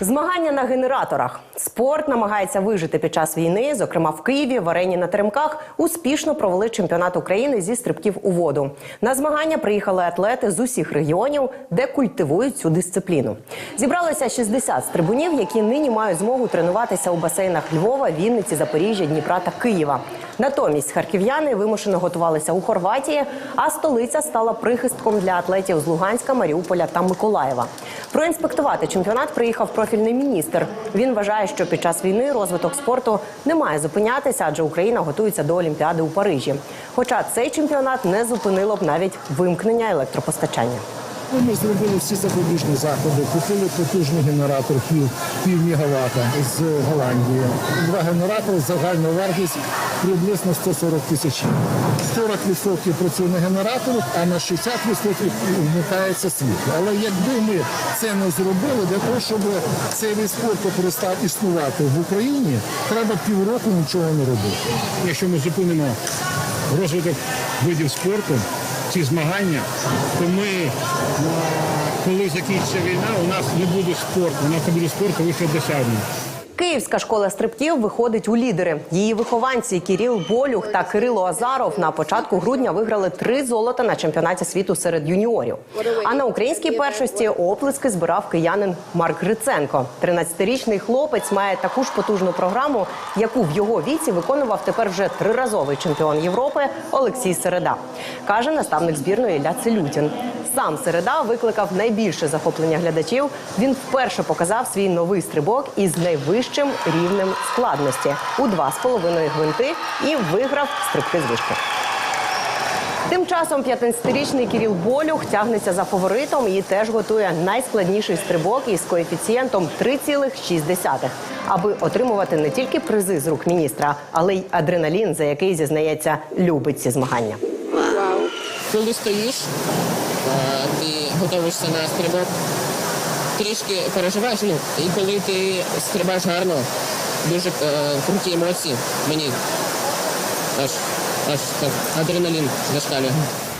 Змагання на генераторах. Спорт намагається вижити під час війни. Зокрема, в Києві в арені на Теремках успішно провели чемпіонат України зі стрибків у воду. На змагання приїхали атлети з усіх регіонів, де культивують цю дисципліну. Зібралося 60 стрибунів, які нині мають змогу тренуватися у басейнах Львова, Вінниці, Запоріжжя, Дніпра та Києва. Натомість харків'яни вимушено готувалися у Хорватії, а столиця стала прихистком для атлетів з Луганська, Маріуполя та Миколаєва. Проінспектувати чемпіонат приїхав профільний міністр. Він вважає, що під час війни розвиток спорту не має зупинятися, адже Україна готується до Олімпіади у Парижі. Хоча цей чемпіонат не зупинило б навіть вимкнення електропостачання. Ми зробили всі запобіжні заходи, купили потужний генератор пів, пів мегаватта з Голландії. Два генератори, загальна вартість приблизно 140 тисяч. 40% працює на генераторах, а на 60% вмикається світло. Але якби ми це не зробили, для того, щоб цей вид спорту перестав існувати в Україні, треба півроку нічого не робити. Якщо ми зупинимо розвиток видів спорту, ці змагання, то ми, е, коли закінчиться війна, у нас не буде спорту, у нас не буде спорту вищого досягнення. Київська школа стрибків виходить у лідери. Її вихованці Кіріл Болюх та Кирило Азаров на початку грудня виграли три золота на чемпіонаті світу серед юніорів. А на українській першості оплески збирав киянин Марк Гриценко. 13-річний хлопець має таку ж потужну програму, яку в його віці виконував тепер вже триразовий чемпіон Європи Олексій Середа. каже наставник збірної Ілля Целютін. Сам Середа викликав найбільше захоплення глядачів. Він вперше показав свій новий стрибок із найвищим рівнем складності у 2,5 гвинти і виграв стрибки з вишки. Тим часом 15-річний Кіріл Болюх тягнеться за фаворитом і теж готує найскладніший стрибок із коефіцієнтом 3,6, аби отримувати не тільки призи з рук міністра, але й адреналін, за який зізнається, любить ці змагання. Коли стоїш, ти готуєшся на стрибок, трішки переживаєш, ну, і коли ти стрибаєш гарно, дуже е, круті емоції, мені аж, аж так, адреналін зашкалює.